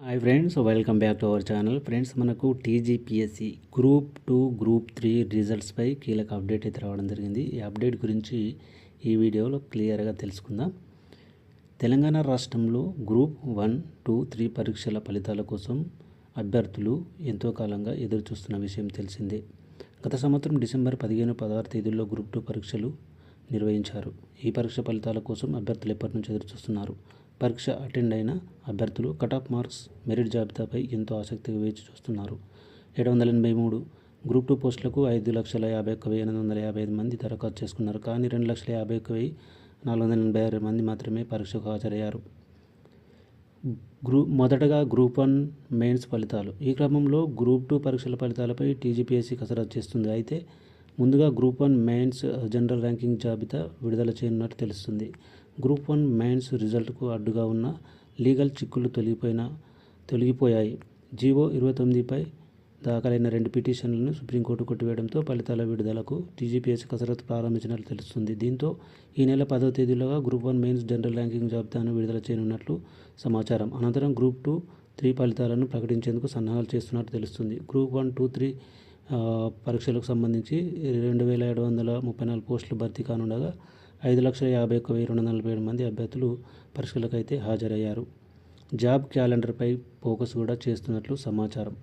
Hi friends welcome back to our channel friends మనకు TGPSC group two group three రిజల్ట్స్పై కీలక update అయితే రావడం జరిగింది. ఈ అప్డేట్ గురించి ఈ వీడియోలో క్లియర్గా తెలుసుకుందాం. తెలంగాణ రాష్ట్రంలో గ్రూప్ వన్ టూ త్రీ పరీక్షల ఫలితాల కోసం అభ్యర్థులు ఎంతో కాలంగా ఎదురు చూస్తున్న విషయం తెలిసిందే. గత సంవత్సరం డిసెంబర్ పదిహేను పదహారు తేదీల్లో గ్రూప్ టూ పరీక్షలు నిర్వహించారు. ఈ పరీక్ష ఫలితాల కోసం అభ్యర్థులు ఎప్పటి నుంచి ఎదురు చూస్తున్నారు పరీక్ష అటెండ్ అయిన అభ్యర్థులు కట్ ఆఫ్ మార్క్స్ మెరిట్ జాబితాపై ఎంతో ఆసక్తిగా వేచి చూస్తున్నారు. ఏడు వందల ఎనభై మూడు గ్రూప్ టూ పోస్టులకు ఐదు లక్షల యాభై ఒక్క వెయ్యి ఎనిమిది వందల యాభై ఐదు మంది దరఖాస్తు చేసుకున్నారు. కానీ రెండు లక్షల యాభై ఒక్క వెయ్యి నాలుగు వందల ఎనభై ఆరు మంది మాత్రమే పరీక్షకు హాజరయ్యారు. గ్రూ మొదటగా గ్రూప్ వన్ మెయిన్స్ ఫలితాలు. ఈ క్రమంలో గ్రూప్ టూ పరీక్షల ఫలితాలపై టీజీపీఎస్సీ కసరత్తు చేస్తుంది. అయితే ముందుగా group one mains general ranking జాబితా విడుదల చేయనున్నట్టు తెలుస్తుంది. గ్రూప్ వన్ మెయిన్స్ రిజల్ట్కు అడ్డుగా ఉన్న లీగల్ చిక్కులు తొలగిపోయిన తొలగిపోయాయి. జీవో ఇరవై తొమ్మిదిపై దాఖలైన రెండు పిటిషన్లను సుప్రీంకోర్టు కొట్టివేయడంతో ఫలితాల విడుదలకు టీజీపీఎస్ కసరత్తు ప్రారంభించినట్లు తెలుస్తుంది. దీంతో ఈ నెల పదో తేదీలోగా group one mains general ranking జాబితాను విడుదల చేయనున్నట్లు సమాచారం. అనంతరం గ్రూప్ టూ త్రీ ఫలితాలను ప్రకటించేందుకు సన్నాహాలు చేస్తున్నట్టు తెలుస్తుంది. గ్రూప్ వన్ టూ త్రీ పరీక్షలకు సంబంధించి రెండు వేల ఏడు వందల ముప్పై నాలుగు పోస్టులు భర్తీ కానుండగా ఐదు లక్షల యాభై ఒక్క వెయ్యి రెండు వందల నలభై ఏడు మంది అభ్యర్థులు పరీక్షలకైతే హాజరయ్యారు. జాబ్ క్యాలెండర్పై ఫోకస్ కూడా చేస్తున్నట్లు సమాచారం.